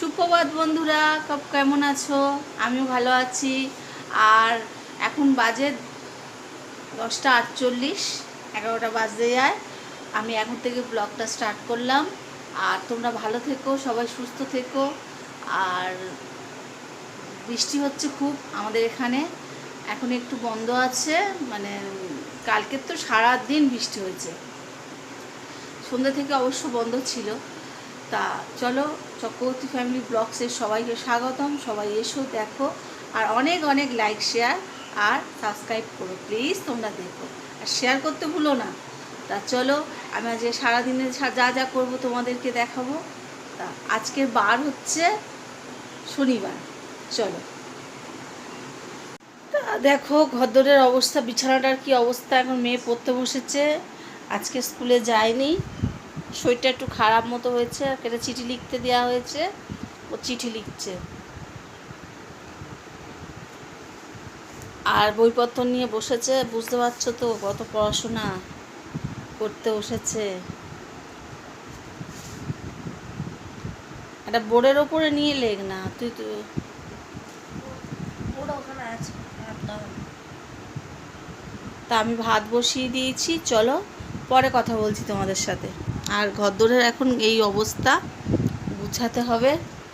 সুপ্রভাত বন্ধুরা কব কেমন আছো? আমিও ভালো আছি। আর এখন বাজে দশটা আটচল্লিশ, এগারোটা বাজতে যায়। আমি এখন থেকে ব্লগটা স্টার্ট করলাম। আর তোমরা ভালো থেকো, সবাই সুস্থ থেকো। আর বৃষ্টি হচ্ছে খুব আমাদের এখানে। এখন একটু বন্ধ আছে মানে কালকে তো সারা দিন বৃষ্টি হয়েছে। সন্ধ্যা থেকে অবশ্য বন্ধ ছিল। তা চলো চক্রবর্তী ফ্যামিলি ব্লগসের সবাইকে স্বাগতম। সবাই এসো, দেখো, আর অনেক অনেক লাইক শেয়ার আর সাবস্ক্রাইব করো। প্লিজ তোমরা দেখো। আর শেয়ার করতে ভুলো না। তা চলো, আমি আজকে সারাদিনে যা যা করব তোমাদেরকে দেখাবো। তা আজকের বার হচ্ছে শনিবার। চলো। তা দেখো, ঘরদোরের অবস্থা, বিছানাটার কি অবস্থা? এখন মেয়ে পড়তে বসেছে। আজকে স্কুলে যায়নি। শরীরটা একটু খারাপ মতো হয়েছে আর একটা চিঠি লিখতে দেওয়া হয়েছে ও চিঠি লিখছে। আর বইপত্র নিয়ে বসেছে বুঝতে পারছ তো কত পড়াশোনা করতে বসেছে। একটা বোর্ডের ওপরে নিয়ে লেখ না তুই তো তা আমি ভাত বসিয়ে দিয়েছি চলো পরে কথা বলছি তোমাদের সাথে। আর ঘরদোরের এখন এই অবস্থা। গুছাতে হবে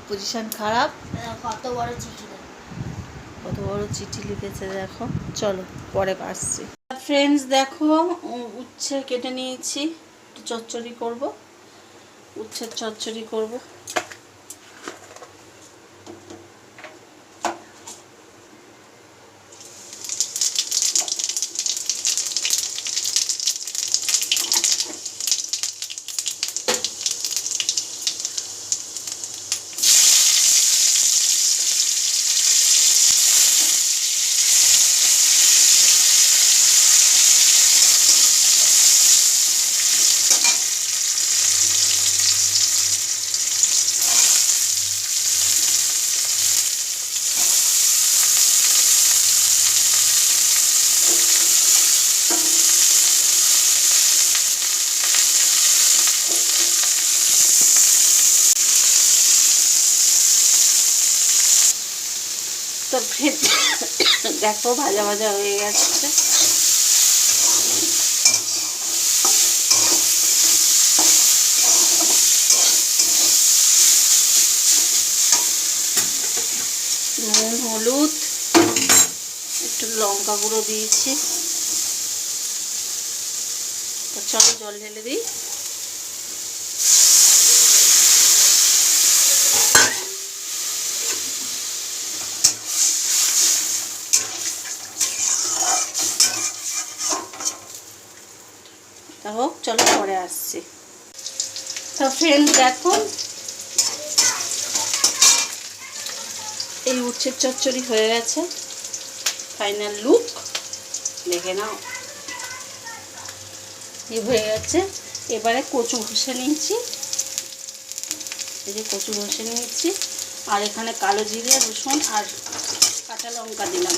পজিশন খারাপ। কত বড় চিঠি কত বড় চিঠি লিখেছে দেখো। চলো পরে আসছি। ফ্রেন্ডস দেখো উচ্ছে কেটে নিয়েছি। একটু চচ্চড়ি করব। উচ্ছের চচ্চড়ি করব। তো দেখো, ভাজা ভাজা হয়ে গেছে। নুন, হলুদ, একটু লঙ্কা গুঁড়ো দিয়েছি। চলো জল ঢেলে দিই। তা হোক, চলো পরে আসছি। তো ফ্রেন্ড দেখো। এই উচ্ছের চচ্চড়ি হয়ে গেছে। ফাইনাল লুক দেখে নাও। এই হয়ে গেছে। এবারে কচু ঘষে নিয়েছি। এই যে কচু ঘষে নিয়েছি। আর এখানে কালো জিরে, রসুন আর কাঁচা লঙ্কা দিলাম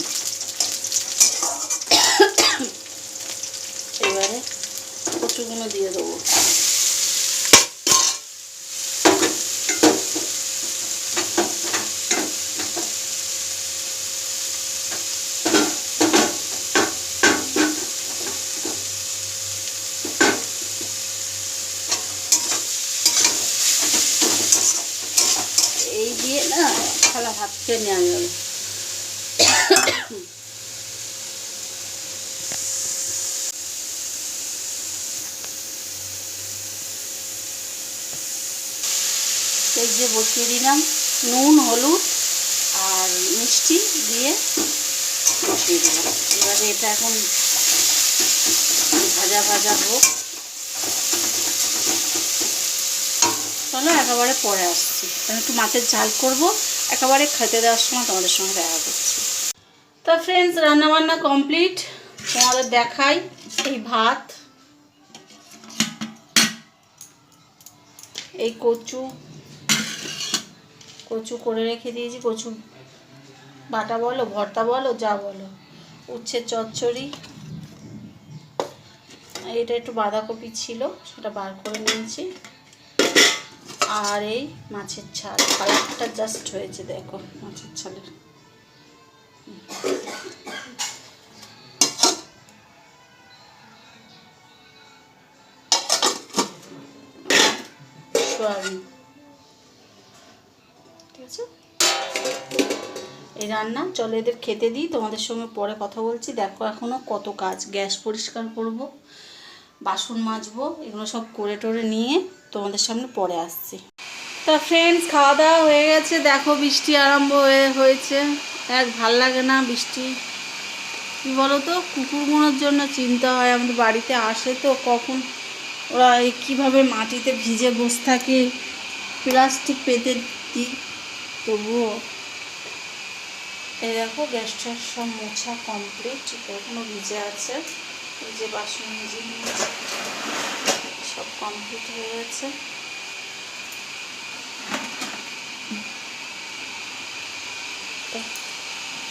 এবারে কচুগুলো দিয়ে দেবো এই দিয়ে না থালা ভাত খেয়ে নেওয়া যাবে এই যে বসিয়ে দিলাম, নুন, হলুদ আর মিষ্টি দিয়ে বসিয়ে দিলাম। এবারে এটা এখন ভাজা ভাজা হোক। চলো একেবারে পরে আসছি। আমি একটু মাছের ঝাল করব, একেবারে খেতে দেওয়ার সময় তোমাদের সঙ্গে দেখা করছি। তা ফ্রেন্ডস রান্নাবান্না কমপ্লিট তোমাদের দেখাই এই ভাত, এই কচু কচু করে রেখে দিয়েছি, কচু বাটা বলো, ভর্তা বলো, যা বলো। উচ্ছে চচ্চড়ি। এটা একটু বাঁধাকপি ছিল, সেটা বার করে নিয়েছি। আর এই মাছের ছাল। কালারটা জাস্ট হয়েছে, দেখো, মাছের ছালের। সয়াবিন। আছে এই রান্না, চলো এদের খেতে দিই, তোমাদের সঙ্গে পরে কথা বলছি। দেখো এখনও কত কাজ, গ্যাস পরিষ্কার করব, বাসন মাজবো, এগুলো সব করে টোরে নিয়ে তোমাদের সামনে পরে আসছি। তা ফ্রেন্ডস খাওয়া দাওয়া হয়ে গেছে। দেখো বৃষ্টি আরম্ভ হয়ে হয়েছে। এক ভালো লাগে না বৃষ্টি। কী বলো তো কুকুরগুলোর জন্য চিন্তা হয়, আমাদের বাড়িতে আসে তো কখন ওরা কীভাবে মাটিতে ভিজে বসে থাকে। প্লাস্টিক পেতে দিই। তবুও এই দেখো গ্যাসটা সব মোছা কমপ্লিট এখনও ভিজে আছে। এই যে বাসন নিয়েছি সব কমপ্লিট হয়ে গেছে।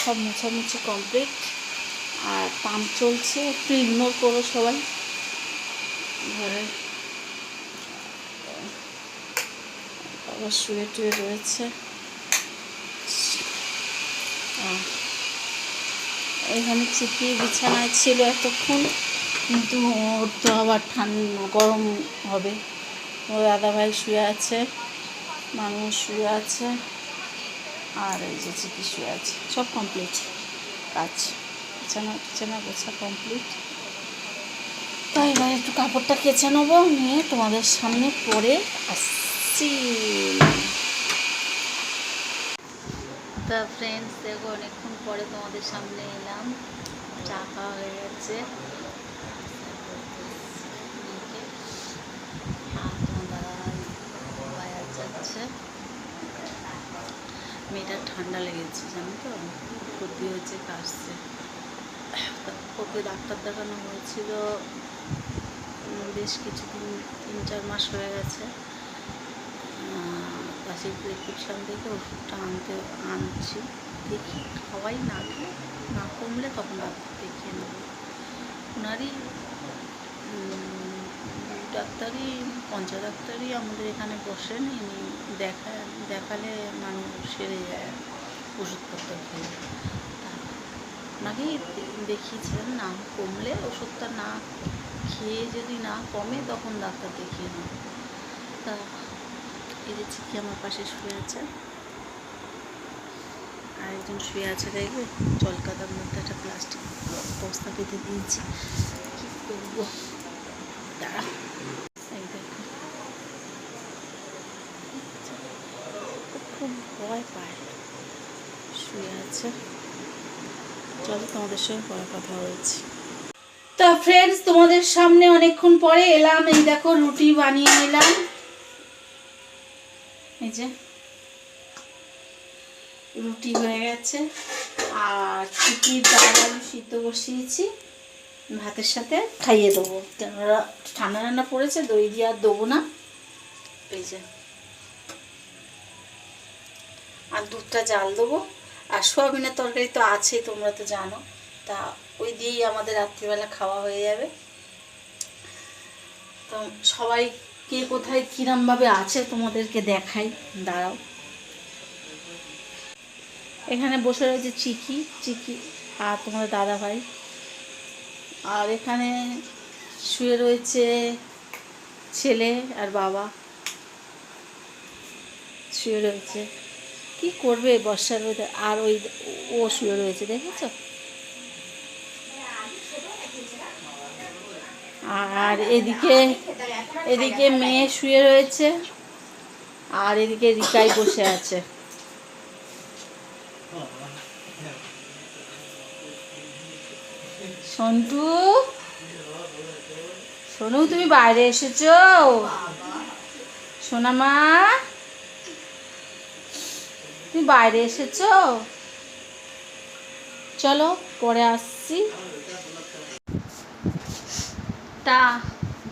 সব মোছামুছি কমপ্লিট আর পাম্প চলছে, একটু ইগনোর করো সবাই। ঘরে বাবা শুয়ে টুয়ে রয়েছে। এখানে চিপি বিছানায় ছিল এতক্ষণ, কিন্তু ওর তো আবার ঠান্ডা, গরম হবে। ওর দাদাভাই শুয়ে আছে মানুষ শুয়ে আছে, আর এই যে চিপি শুয়ে আছে। সব কমপ্লিট কাজ বিছানা বিছানা গোছা কমপ্লিট তো এবার একটু কাপড়টা কেচে নেব, নিয়ে তোমাদের সামনে পরে আসছি। তা ফ্রেন্ডস দেখো অনেকক্ষণ পরে তোমাদের সামনে এলাম। চা খাওয়া হয়ে গেছে। মেয়েটার ঠান্ডা লেগেছে, জানো তো? সর্দি হয়েছে কাশছে। ওকে ডাক্তার দেখানো হয়েছিল বেশ কিছুদিন, তিন চার মাস হয়ে গেছে। কাশির প্রেসক্রিপশান থেকে ওষুধটা আনতে, আনছি। দেখি খাওয়াই না খেলে না কমলে তখন ডাক্তার দেখিয়ে নেব। ওনারই ডাক্তারই পঞ্চা ডাক্তারই আমাদের এখানে বসেন, ইনি দেখা, দেখালে মানুষ সেরে যায় ওষুধপত্র খেয়ে। ওনাকেই দেখিয়েছিলেন না কমলে ওষুধটা না খেয়ে যদি না কমে তখন ডাক্তার দেখিয়ে নেব। তা এই যে চিকি আমার পাশে শুয়ে আছে। আর একজন শুয়ে আছে, দেখবে? জলকাদার মধ্যে একটা প্লাস্টিক বস্তা পেতে দিয়েছি। কী করব? দাঁড়া। খুব ভয় পায়। শুয়ে আছে। চলো, তোমাদের সঙ্গে পরে কথা বলছি। তা ফ্রেন্ডস তোমাদের সামনে অনেকক্ষণ পরে এলাম। এই দেখো, রুটি বানিয়ে নিলাম। এই যে। রুটি হয়ে গেছে। আর চিকির ডাল আলু সিদ্ধ বসিয়েছি, ভাতের সাথে খাইয়ে দেবো। কেননা ঠান্ডা ঠান্ডা পড়েছে, দই দিয়ে আর দেবো না। এই যে। আর দুধটা জাল দেবো। আর সোয়াবিনের তরকারি তো আছেই, তোমরা তো জানো। তা ওই দিয়েই আমাদের রাত্রিবেলা খাওয়া হয়ে যাবে। তো সবাই কে কোথায় কিরমভাবে আছে তোমাদেরকে দেখাই, দাঁড়াও। এখানে বসে রয়েছে চিকি চিকি আর তোমাদের দাদা ভাই আর এখানে শুয়ে রয়েছে ছেলে আর বাবা। শুয়ে রয়েছে। কি করবে বর্ষার রোদে আর ওই ও শুয়ে রয়েছে, দেখেছ? আর এদিকে এদিকে মেয়ে শুয়ে রয়েছে, আর এদিকে রিকাই বসে আছে। সন্টু সোনু, তুমি বাইরে এসেছ? সোনামা? তুমি বাইরে এসেছ? চলো, পরে আসছি। তা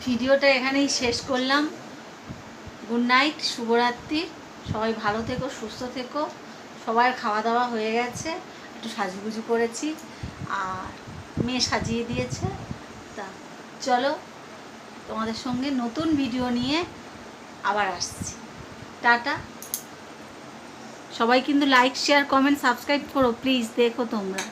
ভিডিওটা এখানেই শেষ করলাম। গুড নাইট, শুভরাত্রি। সবাই ভালো থেকো, সুস্থ থেকো। সবার খাওয়া দাওয়া হয়ে গেছে। একটু সাজুগুজু করেছি। আর মেয়ে সাজিয়ে দিয়েছে। তা চলো, তোমাদের সঙ্গে নতুন ভিডিও নিয়ে আবার আসছি। টাটা। সবাই কিন্তু লাইক শেয়ার কমেন্ট সাবস্ক্রাইব করো প্লিজ দেখো তোমরা।